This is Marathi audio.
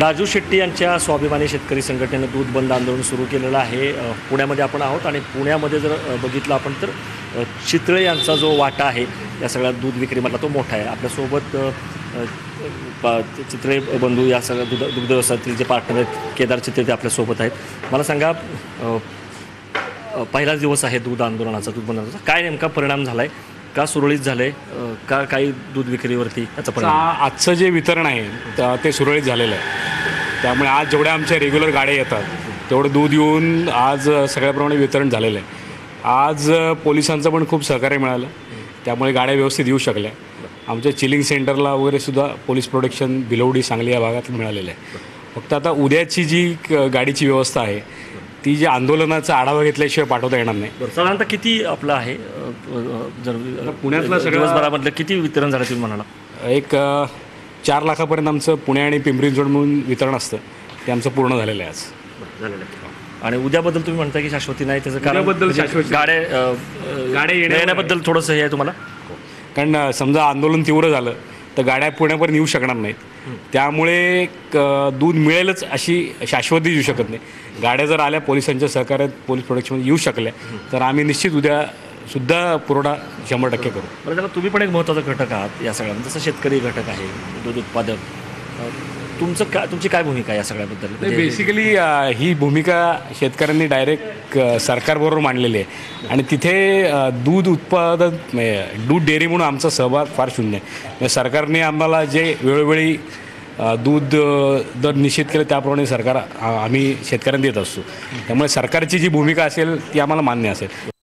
राजू शेट्टी यांच्या स्वाभिमानी शेतकरी संघटनेनं दूध बंद आंदोलन सुरू केलेलं आहे. पुण्यामध्ये आपण आहोत आणि पुण्यामध्ये जर बघितलं आपण तर चितळे यांचा जो वाटा आहे या सगळ्या दूध विक्रीमधला तो मोठा आहे. आपल्यासोबत अ, चित्रे बंधू या सगळ्या दुध दुग्ध व्यवसायातील जे पार्टनर आहेत केदार चित्रे ते आपल्यासोबत आहेत. मला सांगा पहिला पहिलाच दिवस आहे दूध आंदोलनाचा दूध बंद काय नेमका परिणाम झाला आहे का सुरळीत झालं आहे का काही दूध विक्रीवरती याचा आ- आजचं जे वितरण आहे त- सुरळीत झालेलं आहे. त्यामुळे आज जेवढ्या आमच्या रेग्युलर गाड्या येतात तेवढं दूध येऊन आज सगळ्याप्रमाणे वितरण झालेलं आहे. आज पोलिसांचं पण खूप सहकार्य मिळालं. त्यामुळे गाड्या व्यवस्थित येऊ शकल्या. आमच्या चिलिंग सेंटरला वगैरे सुद्धा पोलीस प्रोटेक्शन बिलवडी सांगली या भागात मिळालेलं आहे. फक्त आता उद्याची जी गाडीची व्यवस्था आहे ती जी आंदोलनाचा आढावा घेतल्याशिवाय पाठवता येणार नाही. साधारणतः किती आपलं आहे? जर पुण्यातलं सगळं- दिवसभरामधलं किती वितरण झालं तुम्ही म्हणाला? एक चार लाखापर्यंत आमचं पुणे आणि पिंपरी जोड म्हणून वितरण असतं. ते आमचं पूर्ण झालेलं आहे आज. झालेलं आहे. आणि उद्याबद्दल तुम्ही म्हणता की शाश्वती नाही त्याचं कारण उद्याबद्दल म्हणजे शाश्वती- गाड्या गाड्या येण्याबद्दल थोडंसं हे आहे तुम्हाला? कारण समजा आंदोलन तीव्र झालं तर गाड्या पुण्यापर्यंत येऊ शकणार नाहीत. त्यामुळे दूध मिळेलच अशी शाश्वती देऊ शकत नाही. गाड्या जर आल्या पोलिसांच्या सहकार्यात पोलीस प्रोटेक्शनमध्ये येऊ शकल्या तर आम्ही निश्चित उद्या सुद्धा पुरवठा शंभर टक्के करू. बरं त्याला तुम्ही पण एक महत्त्वाचा घटक आहात या सगळ्यामध्ये. जसं शेतकरी घटक आहे दूध उत्पादक. तुमचं काय तुमची काय भूमिका या सगळ्याबद्दल? म्हणजे- बेसिकली ही भूमिका शेतकऱ्यांनी डायरेक्ट सरकारबरोबर मांडलेली आहे. आणि तिथे दूध उत्पादन म्हणजे दूध डेअरी म्हणून आमचा सहभाग फार शून्य आहे. म्हणजे सरकारने आम्हाला जे वेळोवेळी दूध दर निश्चित केले त्याप्रमाणे सरकार आम्ही शेतकऱ्यांना देत असतो. त्यामुळे सरकारची जी भूमिका असेल ती आम्हाला मान्य असेल.